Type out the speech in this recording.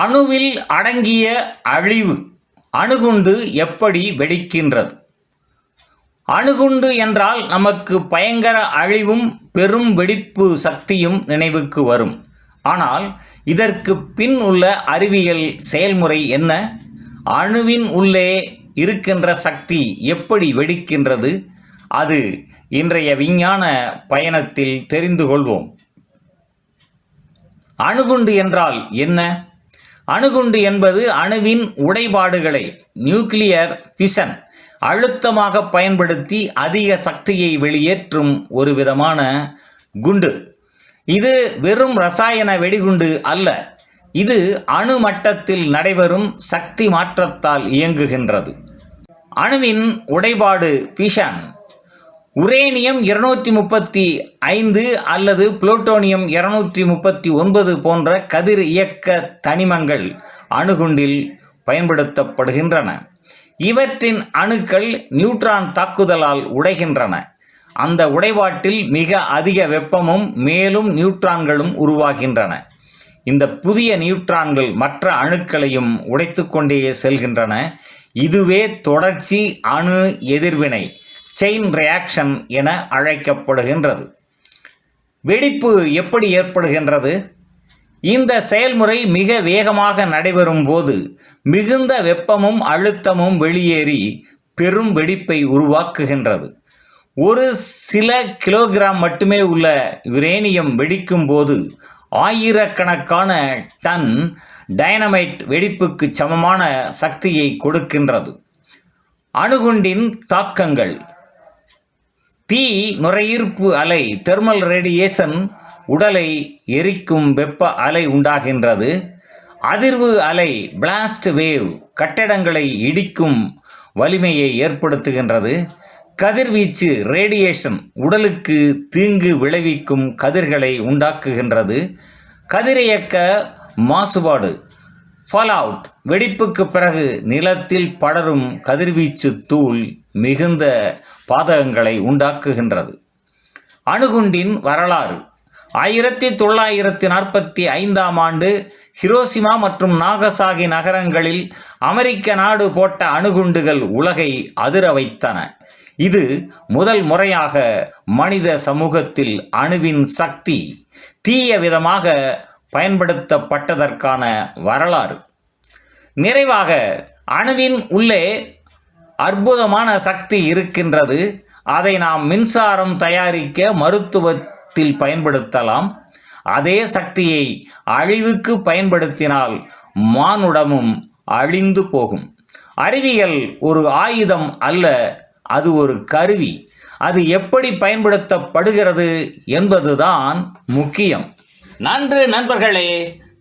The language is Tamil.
அணுவில் அடங்கிய அழிவு அணுகுண்டு எப்படி வெடிக்கின்றது? அணுகுண்டு என்றால் நமக்கு பயங்கர அழிவும் பெரும் வெடிப்பு சக்தியும் நினைவுக்கு வரும். ஆனால் இதற்கு பின் உள்ள அறிவியல் செயல்முறை என்ன? அணுவின் உள்ளே இருக்கின்ற சக்தி எப்படி வெடிக்கின்றது? அது இன்றைய விஞ்ஞான பயணத்தில் தெரிந்து கொள்வோம். அணுகுண்டு என்றால் என்ன? அணுகுண்டு என்பது அணுவின் உடைபாடுகளை நியூக்ளியர் ஃபிஷன் அழுத்தமாக பயன்படுத்தி அதிக சக்தியை வெளியேற்றும் ஒரு விதமான குண்டு. இது வெறும் ரசாயன வெடிகுண்டு அல்ல. இது அணு மட்டத்தில் நடைபெறும் சக்தி மாற்றத்தால் இயங்குகின்றது. அணுவின் உடைபாடு ஃபிஷன் உரேனியம் இருநூற்றி முப்பத்தி ஐந்து அல்லது புளூட்டோனியம் இருநூற்றி முப்பத்தி ஒன்பது போன்ற கதிர் இயக்க தனிமங்கள் அணுகுண்டில் பயன்படுத்தப்படுகின்றன. இவற்றின் அணுக்கள் நியூட்ரான் தாக்குதலால் உடைகின்றன. அந்த உடைபாட்டில் மிக அதிக வெப்பமும் மேலும் நியூட்ரான்களும் உருவாகின்றன. இந்த புதிய நியூட்ரான்கள் மற்ற அணுக்களையும் உடைத்துக்கொண்டே செல்கின்றன. இதுவே தொடர்ச்சி அணு எதிர்வினை. செயின் ரியாக்ஷன் என அழைக்கப்படுகின்றது. வெடிப்பு எப்படி ஏற்படுகின்றது? இந்த செயல்முறை மிக வேகமாக நடைபெறும் போது மிகுந்த வெப்பமும் அழுத்தமும் வெளியேறி பெரும் வெடிப்பை உருவாக்குகின்றது. ஒரு சில கிலோகிராம் மட்டுமே உள்ள யுரேனியம் வெடிக்கும் போது ஆயிரக்கணக்கான டன் டைனமைட் வெடிப்புக்கு சமமான சக்தியை கொடுக்கின்றது. அணுகுண்டின் தாக்கங்கள் தீ நுரையீர்ப்பு அலை தெர்மல் ரேடியேஷன் உடலை எரிக்கும் வெப்ப அலை உண்டாகின்றது. அதிர்வு அலை பிளாஸ்ட் வேவ் கட்டடங்களை இடிக்கும் வலிமையை ஏற்படுத்துகின்றது. கதிர்வீச்சு ரேடியேஷன் உடலுக்கு தீங்கு விளைவிக்கும் கதிர்களை உண்டாக்குகின்றது. கதிரியக்க மாசுபாடு ஃபால்அவுட் வெடிப்புக்கு பிறகு நிலத்தில் படரும் கதிர்வீச்சு தூள் மிகுந்த பாதகங்களை உண்டாக்குகின்றது. அணுகுண்டின் வரலாறு. ஆயிரத்தி தொள்ளாயிரத்தி நாற்பத்தி ஐந்தாம் ஆண்டு ஹிரோசிமா மற்றும் நாகசாகி நகரங்களில் அமெரிக்க நாடு போட்ட அணுகுண்டுகள் உலகை அதிர வைத்தன. இது முதல் முறையாக மனித சமூகத்தில் அணுவின் சக்தி தீய விதமாக பயன்படுத்தப்பட்டதற்கான வரலாறு. நிறைவாக அணுவின் உள்ளே அற்புதமான சக்தி இருக்கின்றது. அதை நாம் மின்சாரம் தயாரிக்க மருத்துவத்தில் பயன்படுத்தலாம். அதே சக்தியை அழிவுக்கு பயன்படுத்தினால் மானுடமும் அழிந்து போகும். அறிவியல் ஒரு ஆயுதம் அல்ல அது ஒரு கருவி. அது எப்படி பயன்படுத்தப்படுகிறது என்பதுதான் முக்கியம். நன்று நண்பர்களே